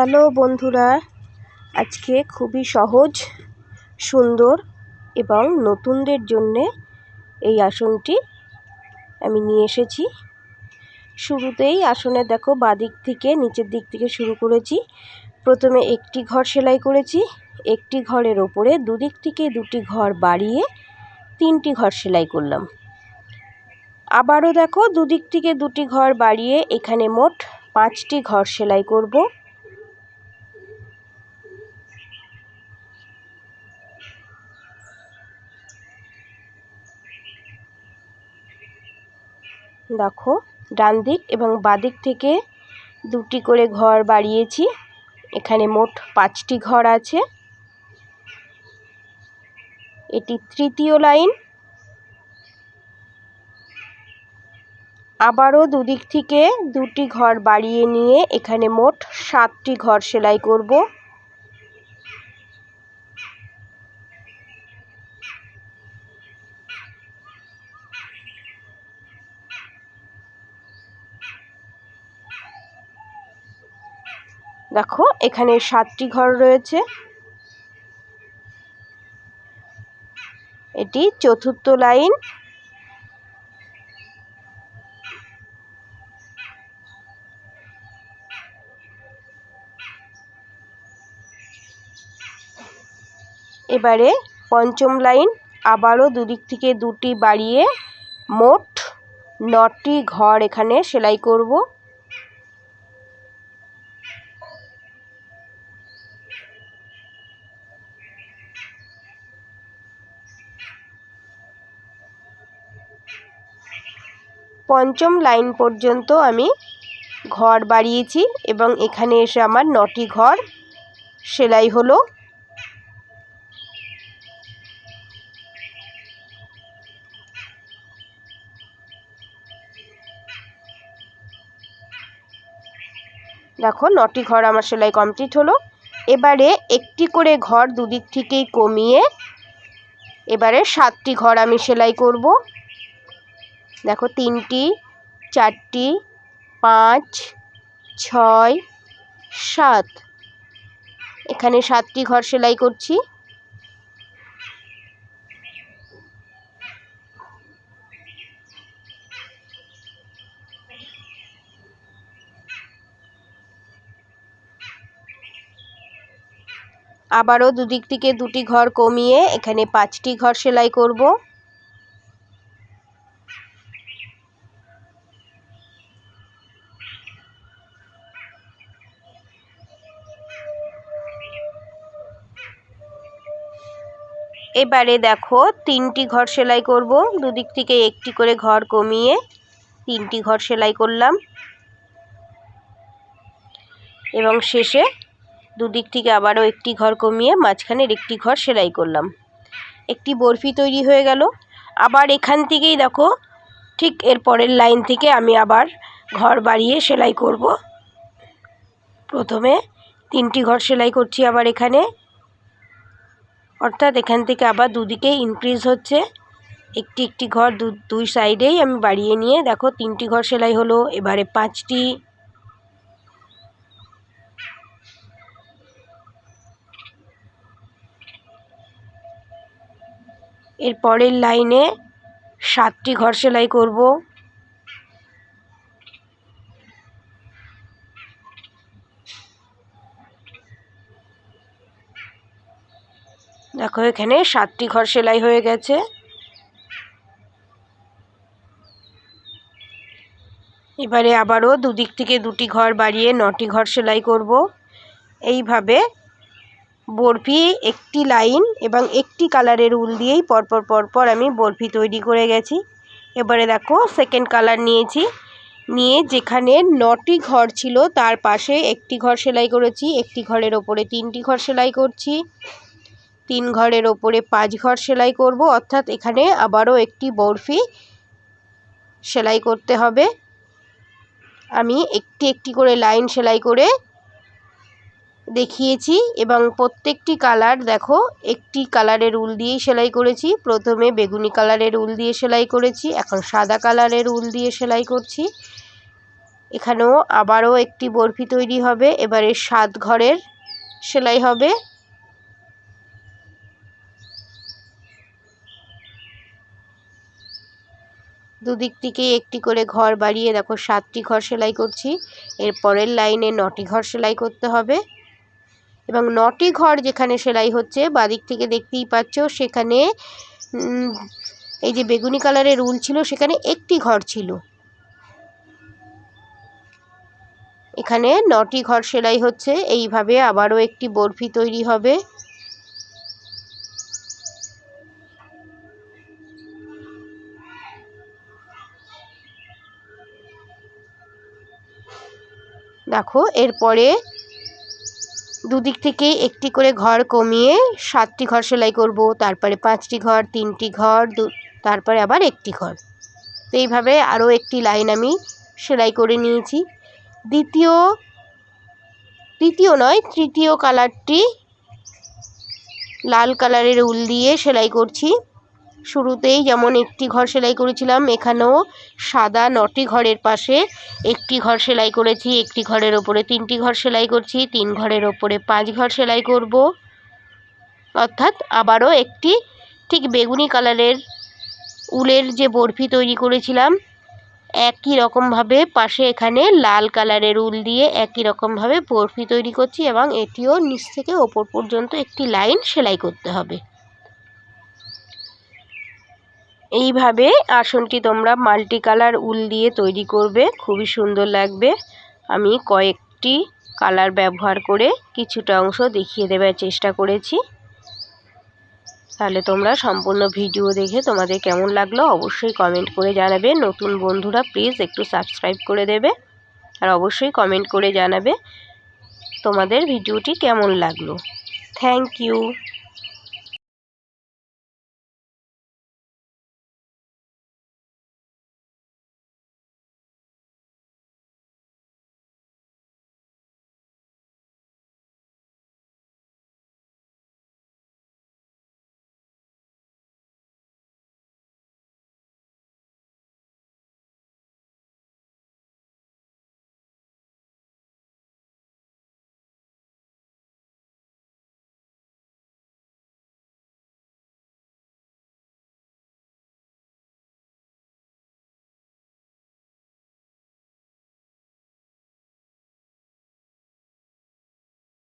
Hello বন্ধুরা, আজকে খুবই সহজ, সুন্দর এবং নতুনদের জন্যে এই আসনটি আমি নিয়ে এসেছি। শুরুতেই আসনে দেখো বাদিক থেকে নিচের দিক থেকে শুরু করেছি। প্রথমে একটি ঘর সেলাই করেছি, একটি ঘরের ওপরে দুদিক থেকে দুটি ঘর বাড়িয়ে তিনটি ঘর সেলাই করলাম। আবারও দেখো দুদিক থেকে দুটি ঘর বাড়িয়ে এখানে মোট পাঁচটি ঘর সেলাই করব। দেখো, ডান দিক এবং বাদিক থেকে দুটি করে ঘর বাড়িয়েছি। এখানে মোট পাঁচটি ঘর আছে। এটি তৃতীয় লাইন। আবারও দুদিক থেকে দুটি ঘর বাড়িয়ে নিয়ে এখানে মোট সাতটি ঘর সেলাই করব। দেখো, এখানে সাতটি ঘর রয়েছে। এটি চতুর্থ লাইন। এবারে পঞ্চম লাইন, আবারও দুদিক থেকে দুটি বাড়িয়ে মোট নটি ঘর এখানে সেলাই করব। পঞ্চম লাইন পর্যন্ত আমি ঘর বাড়িয়েছি এবং এখানে এসে আমার নটি ঘর। সেলাই হলো। দেখো, নটি ঘর আমার সেলাই কমপ্লিট হলো। এবারে একটি করে ঘর দুদিক থেকেই কমিয়ে এবারে সাতটি ঘর আমি সেলাই করব। দেখো, তিনটি, চারটি, পাঁচ, ছয়, সাত। এখানে সাতটি ঘর সেলাই করছি। আবারও দুদিক থেকে দুটি ঘর কমিয়ে এখানে পাঁচটি ঘর সেলাই করব। এবারে দেখো তিনটি ঘর সেলাই করব। দুদিক থেকে একটি করে ঘর কমিয়ে তিনটি ঘর সেলাই করলাম। এবং শেষে দুদিক থেকে আবারও একটি ঘর কমিয়ে মাঝখানের একটি ঘর সেলাই করলাম। একটি বরফি তৈরি হয়ে গেল। আবার এখান থেকেই দেখো ঠিক এর পরের লাইন থেকে আমি আবার ঘর বাড়িয়ে সেলাই করব। প্রথমে তিনটি ঘর সেলাই করছি আবার এখানে। অর্থাৎ এখান থেকে আবার দুদিকে ইনক্রিজ হচ্ছে। একটি একটি ঘর দু, দুই সাইডেই আমি বাড়িয়ে নিয়ে, দেখো তিনটি ঘর সেলাই হলো, এবারে পাঁচটি। এর পরের লাইনে সাতটি ঘর সেলাই করব। দেখো, এখানে সাতটি ঘর সেলাই হয়ে গেছে। এবারে আবারও দুদিক থেকে দুটি ঘর বাড়িয়ে নটি ঘর সেলাই করব। এইভাবে বরফি একটি লাইন এবং একটি কালারের উল দিয়েই পরপর পরপর আমি বরফি তৈরি করে গেছি। এবারে দেখো সেকেন্ড কালার নিয়েছি। নিয়ে যেখানে নটি ঘর ছিল, তার পাশে একটি ঘর সেলাই করেছি, একটি ঘরের ওপরে তিনটি ঘর সেলাই করছি। তিন ঘরের ওপরে পাঁচ ঘর সেলাই করব, অর্থাৎ এখানে আবারও একটি বরফি সেলাই করতে হবে। আমি একটি একটি করে লাইন সেলাই করে দেখিয়েছি এবং প্রত্যেকটি কালার দেখো, একটি কালারের উল দিয়েই সেলাই করেছি। প্রথমে বেগুনি কালারের উল দিয়ে সেলাই করেছি, এখন সাদা কালারের উল দিয়ে সেলাই করছি। এখানেও আবারও একটি বরফি তৈরি হবে, এবারে সাত ঘরের সেলাই হবে। দুদিক থেকে একটি করে ঘর বাড়িয়ে, দেখো সাতটি ঘর সেলাই করছি। এর পরের লাইনে নটি ঘর সেলাই করতে হবে। এবং নটি ঘর যেখানে সেলাই হচ্ছে, বাদিক থেকে দেখতেই পাচ্ছ, সেখানে এই যে বেগুনি কালারের উল ছিল, সেখানে একটি ঘর ছিল। এখানে নটি ঘর সেলাই হচ্ছে, এইভাবে আবারও একটি বরফি তৈরি হবে। দেখো, এরপরে দুদিক থেকে একটি করে ঘর কমিয়ে সাতটি ঘর সেলাই করব, তারপরে পাঁচটি ঘর, তিনটি ঘর, দু, তারপরে আবার একটি ঘর। তো এইভাবে আরও একটি লাইন আমি সেলাই করে নিয়েছি। দ্বিতীয়, তৃতীয় নয়, তৃতীয় কালারটি লাল কালারের উল দিয়ে সেলাই করছি। শুরুতেই যেমন একটি ঘর সেলাই করেছিলাম, এখানেও সাদা নটি ঘরের পাশে একটি ঘর সেলাই করেছি, একটি ঘরের ওপরে তিনটি ঘর সেলাই করছি, তিন ঘরের ওপরে পাঁচ ঘর সেলাই করব। অর্থাৎ আবারও একটি ঠিক বেগুনি কালারের উলের যে বরফি তৈরি করেছিলাম, একই রকমভাবে পাশে এখানে লাল কালারের উল দিয়ে একই রকমভাবে বরফি তৈরি করছি এবং এটিও নিচ থেকে ওপর পর্যন্ত একটি লাইন সেলাই করতে হবে। এইভাবে আসনটি তোমরা মাল্টি কালার উল দিয়ে তৈরি করবে, খুবই সুন্দর লাগবে। আমি কয়েকটি কালার ব্যবহার করে কিছুটা অংশ দেখিয়ে দেবার চেষ্টা করেছি। তাহলে তোমরা সম্পূর্ণ ভিডিও দেখে তোমাদের কেমন লাগল অবশ্যই কমেন্ট করে জানাবে। নতুন বন্ধুরা, প্লিজ একটু সাবস্ক্রাইব করে দেবে আর অবশ্যই কমেন্ট করে জানাবে তোমাদের ভিডিওটি কেমন লাগল। Thank you.